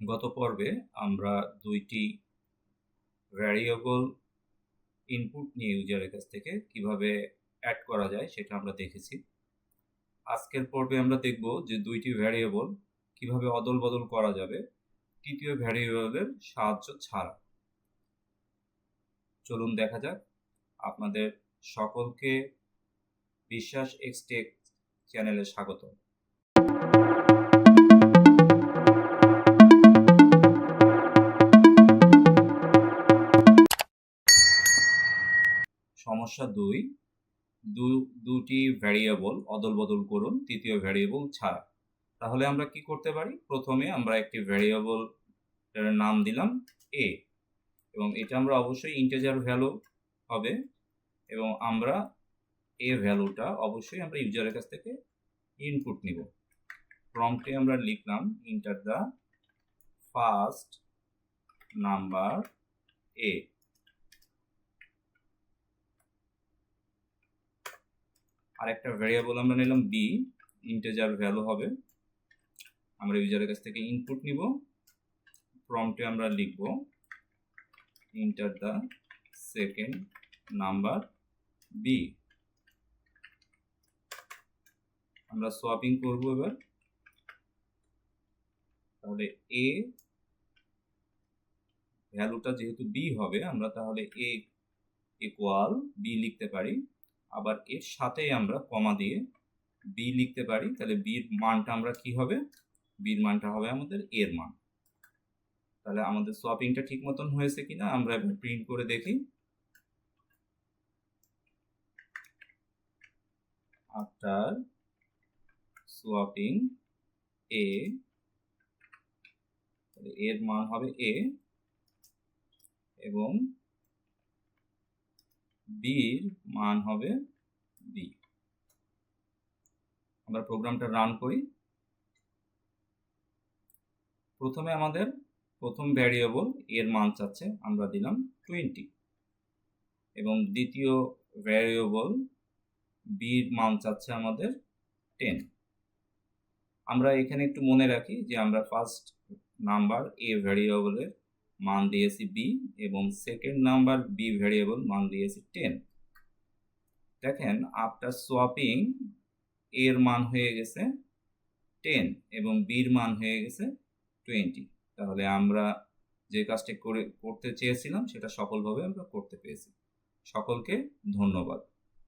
গত পর্বে আমরা দুইটি ভ্যারিয়েবল ইনপুট নিয়ে ইউজারের কাছ থেকে কীভাবে অ্যাড করা যায় সেটা আমরা দেখেছি। আজকের পর্বে আমরা দেখব যে দুইটি ভ্যারিয়েবল কীভাবে অদল বদল করা যাবে, তৃতীয় ভ্যারিয়েবলের সাহায্য ছাড়া। চলুন দেখা যাক আপনাদের সকলকে বিশ্বাস এক্সটেক চ্যানেলে স্বাগত সমস্যা দুই। দুটি ভ্যারিয়েবল অদল বদল করুন, তৃতীয় ভ্যারিয়েবল ছাড়া। তাহলে আমরা কি করতে পারি? প্রথমে আমরা একটি ভ্যারিয়েবল নাম দিলাম এ এবং এটা আমরা অবশ্যই ইন্টেজার ভ্যালু হবে। এবং আমরা এ ভ্যালুটা অবশ্যই আমরা ইউজারের কাছ থেকে ইনপুট নিব। প্রম্পটে আমরা লিখলাম enter the first number A আরেকটা ভ্যারিয়েবল আমরা নিলাম বি ইন্টেজার ভ্যালু হবে। আমরা ইউজারের কাছ থেকে ইনপুট নিব। প্রম্পটে আমরা লিখব enter the second number B আমরা সোয়াপিং করব এবার। তাহলে এ ভ্যালুটা যেহেতু বি হবে, আমরা তাহলে এ ইকুয়াল বি লিখতে পারি। আবার এর সাথেই আমরা কমা দিয়ে বি লিখতে পারি। তাহলে বির মানটা আমরা কি হবে? বির মানটা হবে আমাদের এর মান। তাহলে আমাদের সোয়াপিংটা ঠিক মতন হয়েছে কিনা আমরা এবার প্রিন্ট করে দেখি। আফটার সোয়াপিং এ এর মান হবে এ এবং বির মান হবে বি আমরা প্রোগ্রামটা রান করি। প্রথমে আমাদের প্রথম ভ্যারিয়েবল এর মান চাচ্ছে, আমরা দিলাম টোয়েন্টি এবং দ্বিতীয় ভ্যারিয়েবল বির মান চাচ্ছে আমাদের টেন আমরা এখানে একটু মনে রাখি যে আমরা ফার্স্ট নাম্বার এ ভ্যারিয়েবলের মান দিয়েছি বি এবং সেকেন্ড নাম্বার বি ভ্যারিয়েবল মান দিয়েছি টেন দেখেন আফটার সোয়াপিং এর মান হয়ে গেছে টেন এবং বির মান হয়ে গেছে টোয়েন্টি তাহলে আমরা যে কাজটি করে, করতে চেয়েছিলাম, সেটা সফলভাবে আমরা করতে পেরেছি। সকলকে ধন্যবাদ।